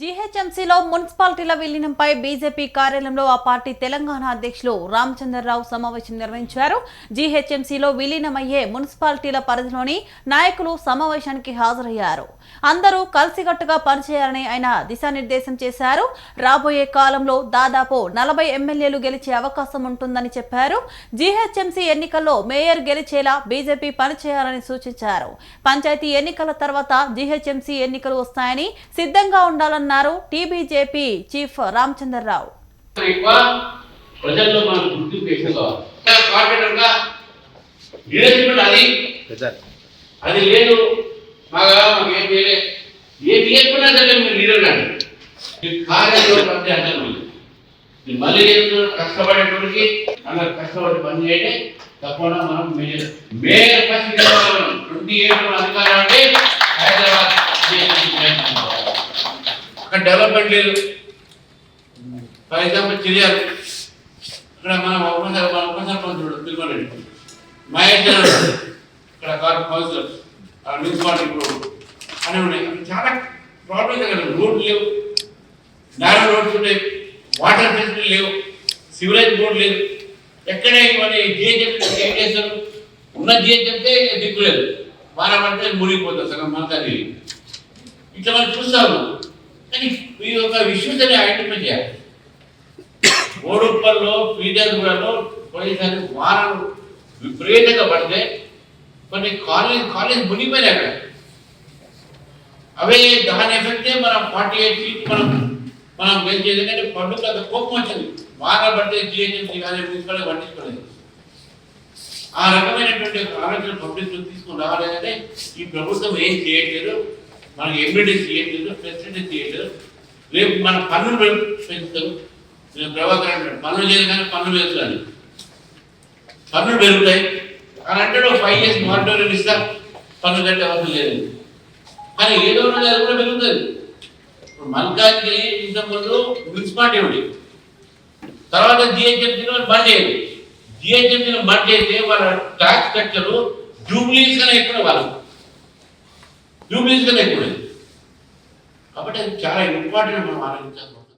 జీహెచ్ఎంసీలో మున్సిపాలిటీల విలీనంపై BJP కార్యాలయంలో ఆ party Telangana అధ్యక్షులు రామచంద్రరావు సమావేశం నిర్వహించారు. జీహెచ్ఎంసీలో విలీనమయ్యే మున్సిపాలిటీల పరిధిలోని నాయకులు సమావేశానికి హాజరయ్యారు. అందరూ కలిసికట్టుగా పనిచేయాలని ఆయన దిశానిర్దేశం చేశారు. రాబోయే కాలంలో దాదాపు నలభై ఎమ్మెల్యేలు గెలిచే అవకాశం ఉంటుందని చెప్పారు. జీహెచ్ఎంసీ ఎన్నికల్లో మేయర్ గెలిచేలా బీజేపీ పనిచేయాలని సూచించారు. పంచాయతీ ఎన్నికల తర్వాత జీహెచ్ఎంసీ ఎన్నికలు వస్తాయని సిద్ధంగా ఉండాలని ఉండాలన్నారు టీబీజేపీ చీఫ్ రామచంద్రరావు. ప్రజల్లో మనం గుర్తింపు ఎక్కువ కార్పొరేటర్గా లీడర్షిప్ అది. అది లేదు. మాగా మాకు ఏం చేయలే. ఏం చేయకుండా సరే మీరు లీడర్ కానీ మీరు కార్యంలో పని అంటారు మళ్ళీ కష్టపడేటోడికి అలా కష్టపడి పని చేయండి తప్పకుండా మనం mayor mayor first twenty eight అధికారం అంటే అక్కడ డెవలప్మెంట్ లేదు. ఫర్ ఎగ్జాంపుల్ చిరియాలు. ఇక్కడ మన ఒక్కసారి మన ఒక్కసారి పంచుడు తిరుమలరెడ్డి మహేష్ ఇక్కడ కార్ కౌన్సిలర్ మున్సిపాలిటీ ఇప్పుడు అని ఉన్నాయి. చాలా ప్రాబ్లమ్స్ అక్కడ రోడ్లు లేవు. నారో రోడ్స్ ఉన్నాయి వాటర్ ఫెసిలిటీ లేవు. సివరేజ్ బోర్డు లేదు. ఎక్కడే ఇవన్నీ జిహెచ్ఎం ఏం చేస్తారు ఉన్న జిహెచ్ఎంతే దిక్కులేదు వారం అంటే మునిగిపోతుంది సగం మనకది ఇట్లా మనం చూస్తాము కానీ ఈ యొక్క విశ్వసని ఐడెంటిఫై చేయాలి. ఓడుప్పల్లో పీజర్గూడలో పోయేసరి వారాలు విపరీతంగా పడితే కొన్ని కాలేజ్ కాలేజ్ మునిగిపోయినాయి అక్కడ. అవే దాని ఎఫెక్టే మనం ఫార్టీ ఎయిట్ సీట్ మనం మనం గెలిచేది ఎందుకంటే పండుగ అంత కోపం వచ్చింది. వారం పడితే జిహెచ్ఎంసీ కానీ మున్సిపల్ పట్టించుకోలేదు. ఆ రకమైనటువంటి ఆలోచన పబ్లిక్ తీసుకుని రావాలంటే ఈ ప్రభుత్వం ఏం చేయట్లేదు? మనకి ఎమ్యూనిటీస్ చేయట్లేదు ప్రెసిడెంట్ చేయట్లేదు రేపు మన పన్నులు పెం- పెంచుతారు నేను ప్రభాకర్ అంటాడు పనులు చేయదు కానీ పన్నులు పెంచాలి. పన్నులు పెరుగుతాయి. అని అంటాడు ఫైవ్ ఇయర్స్ మానిటోరియం ఇస్తా పన్ను కట్టే అవసరం లేదు. కానీ ఏదో రోజు అది కూడా పెరుగుతుంది. ఇప్పుడు మల్కాజ్కి ఇంతకుముందు మున్సిపాలిటీ ఉంది. తర్వాత జిహెచ్ఎంసీలో బంద్ చేయాలి. జిహెచ్ఎంసీలో బంద్ చేస్తే వాళ్ళ ట్యాక్స్ స్ట్రక్చర్ జూబ్లీస్ అని ఎక్కడ వాళ్ళు జూబ్లీస్ కన్నా ఎక్కువ కాబట్టి అది చాలా ఇంపార్టెంట్ మనం ఆలోచించాలి